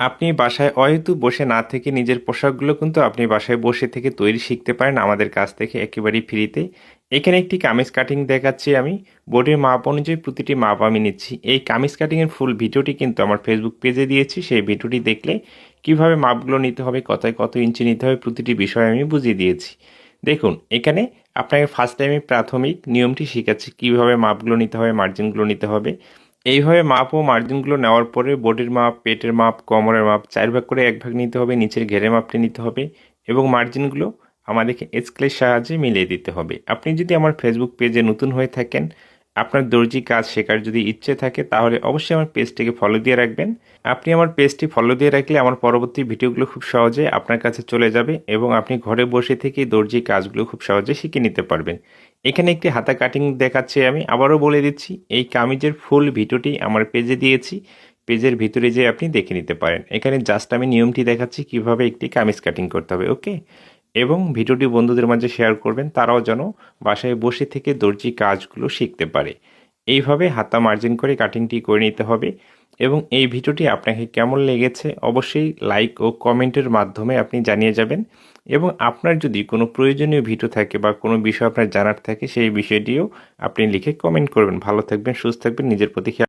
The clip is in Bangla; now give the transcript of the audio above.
আপনি বাসায় অহেতু বসে না থেকে নিজের পোশাকগুলো কিন্তু আপনি বাসায় বসে থেকে তৈরি শিখতে পারেন আমাদের কাছ থেকে একেবারেই ফ্রিতে। এখানে একটি কামিজ কাটিং দেখাচ্ছি আমি। বোর্ডের মাপ অনুযায়ী প্রতিটি মাপ আমি নিচ্ছি। এই কামিজ কাটিংয়ের ফুল ভিডিওটি কিন্তু আমার ফেসবুক পেজে দিয়েছি। সেই ভিডিওটি দেখলে কীভাবে মাপগুলো নিতে হবে, কোথায় কত ইঞ্চি নিতে হবে, প্রতিটি বিষয় আমি বুঝিয়ে দিয়েছি। দেখুন, এখানে আপনাকে ফার্স্ট টাইমে প্রাথমিক নিয়মটি শেখাচ্ছি, কীভাবে মাপগুলো নিতে হবে মার্জিনগুলো নিতে হবে। এইভাবে মাপ ও মার্জিনগুলো নেওয়ার পরে বডির মাপ, পেটের মাপ, কোমরের মাপ চার ভাগ করে এক ভাগ নিতে হবে, নিচের ঘেরে মাপটি নিতে হবে এবং মার্জিনগুলো আমাদেরকে স্কেলের সাহায্যে মিলিয়ে দিতে হবে। আপনি যদি আমার ফেসবুক পেজে নতুন হয়ে থাকেন আপনার দর্জি কাজ শেখার যদি ইচ্ছে থাকে, তাহলে অবশ্যই আমার পেজটিকে ফলো দিয়ে রাখবেন। আপনি আমার পেজটি ফলো দিয়ে রাখলে আমার পরবর্তী ভিডিওগুলো খুব সহজে আপনার কাছে চলে যাবে এবং আপনি ঘরে বসে থেকেই দর্জি কাজগুলো খুব সহজে শিখে নিতে পারবেন। এখানে একটি হাতা কাটিং দেখাচ্ছি আমি। আবারও বলে দিচ্ছি, এই কামিজের ফুল ভিডিওটি আমার পেজে দিয়েছি। পেজের ভিতরে যে আপনি দেখে নিতে পারেন। এখানে জাস্ট আমি নিয়মটি দেখাচ্ছি কীভাবে একটি কামিজ কাটিং করতে হবে ওকে এবং ভিডিওটি বন্ধুদের মাঝে শেয়ার করবেন, তারাও যেন বাসায় বসে থেকে দর্জি কাজগুলো শিখতে পারে। এইভাবে হাতা মার্জিন করে কাটিংটি করে নিতে হবে এবং এই ভিডিওটি আপনাকে কেমন লেগেছে অবশ্যই লাইক ও কমেন্টের মাধ্যমে আপনি জানিয়ে যাবেন এবং আপনার যদি কোনো প্রয়োজনীয় ভিডিও থাকে বা কোনো বিষয় আপনার জানার থাকে, সেই বিষয়টিও আপনি লিখে কমেন্ট করবেন। ভালো থাকবেন, সুস্থ থাকবেন, নিজের প্রতি